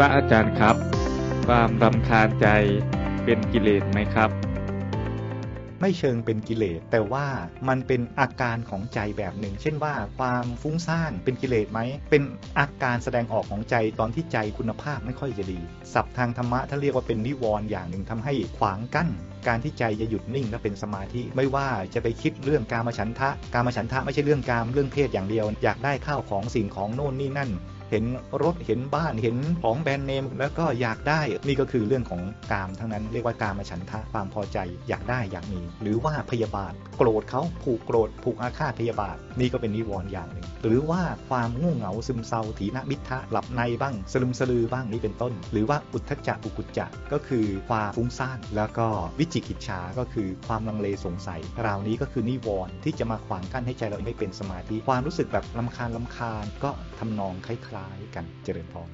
ระอาจารย์ครับ ความรำคาญใจเป็นกิเลสไหมครับ ไม่เชิงเป็นกิเลส แต่ว่ามันเป็นอาการของใจแบบหนึ่ง เช่นว่าความฟุ้งซ่านเป็นกิเลสไหม เป็นอาการแสดงออกของใจตอนที่ใจคุณภาพไม่ค่อยจะดี ศัพท์ทางธรรมะถ้าเรียกว่าเป็นนิวรณ์อย่างหนึ่งทำให้ขวางกั้นการที่ใจจะหยุดนิ่งและเป็นสมาธิ ไม่ว่าจะไปคิดเรื่องการมาฉันทะ การมาฉันทะไม่ใช่เรื่องการเรื่องเพศอย่างเดียว อยากได้ข้าวของสิ่งของโน่นนี่นั่น เห็นรถเห็นบ้านเห็นของแบรนด์เนมแล้วก็อยากได้นี่ก็คือเรื่องของกามทั้งนั้นเรียกว่ากามาฉันทะความพอใจอยากได้อยากมี หรือว่าพยาบาทโกรธเขาผูกโกรธผูกอาฆาตพยาบาท นี่ก็เป็นนิวรณ์อย่างหนึ่ง หรือว่าความง่วงเหงาซึมเศร้าถีนมิทะหลับในบ้างสลึมสลือบ้างนี่เป็นต้น หรือว่าอุทธจักอุกุจจะก็คือความฟุ้งซ่านแล้วก็วิจิกิจฉาก็คือความลังเลสงสัยคราวนี้ก็คือนิวรณ์ที่จะมาขวางกั้นให้ใจเราไม่เป็นสมาธิความรู้สึกแบบลำคาญลำคาญก็ทำนองคล้ายๆกันเจริญพร